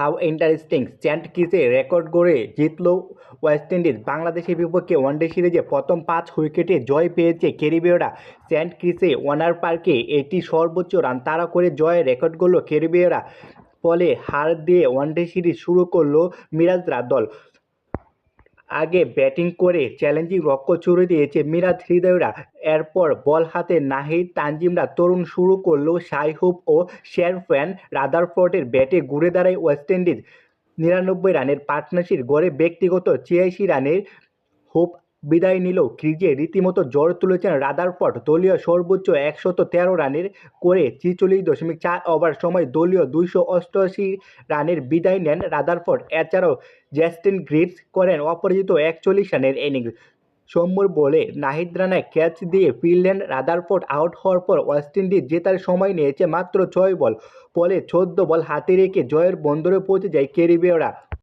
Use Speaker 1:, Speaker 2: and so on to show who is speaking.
Speaker 1: How interesting চ্যান্ট কিসে record গড়ে জিতল ওয়েস্ট ইন্ডিজ বাংলাদেশের বিপক্ষে ওয়ানডে সিরিজে প্রথম পাঁচ উইকেটে জয় পেয়েছে ক্যারিবীয়রা। চ্যান্ট কিসে ওয়ানার পার্কে এটি সর্বোচ্চ রান তারা করে জয়ের রেকর্ড গড়ল ক্যারিবীয়রা। ফলে হার দিয়ে ওয়ানডে সিরিজ শুরু করল মিরাজরা দল। আগে ব্যাটিং করে চ্যালেঞ্জিং রক্ষ ছুড়ে দিয়েছে মিরাজ হৃদয়রা। এরপর বল হাতে নাহিদ, তানজিমরা তরুণ শুরু করলেও সাইহুব ও শেরফ্যান রাদারফোর্ডের ব্যাটে ঘুরে দাঁড়ায় ওয়েস্ট ইন্ডিজ। নিরানব্বই রানের পার্টনারশিপ গড়ে ব্যক্তিগত ছিয়াশি রানের হোপ বিদায় নিল ক্রিজে। রীতিমতো জ্বর তুলেছেন রাদারফোর্ড। দলীয় সর্বোচ্চ একশত তেরো রানের করে ছিচল্লিশ দশমিক চার ওভার সময় দলীয় দুইশো অষ্টআশি রানের বিদায় নেন রাদারফোর্ড। এছাড়াও জ্যাস্টিন গ্রিপস করেন অপরাজিত একচল্লিশ রানের ইনিংস। সৌম্যর বলে নাহিদ রানায় ক্যাচ দিয়ে ফিরলেন রাদারফোর্ড। আউট হওয়ার পর ওয়েস্ট ইন্ডিজ জেতার সময় নিয়েছে মাত্র ছয় বল। ফলে চোদ্দ বল হাতে রেখে জয়ের বন্দরে পৌঁছে যায় ক্যারিবীয়রা।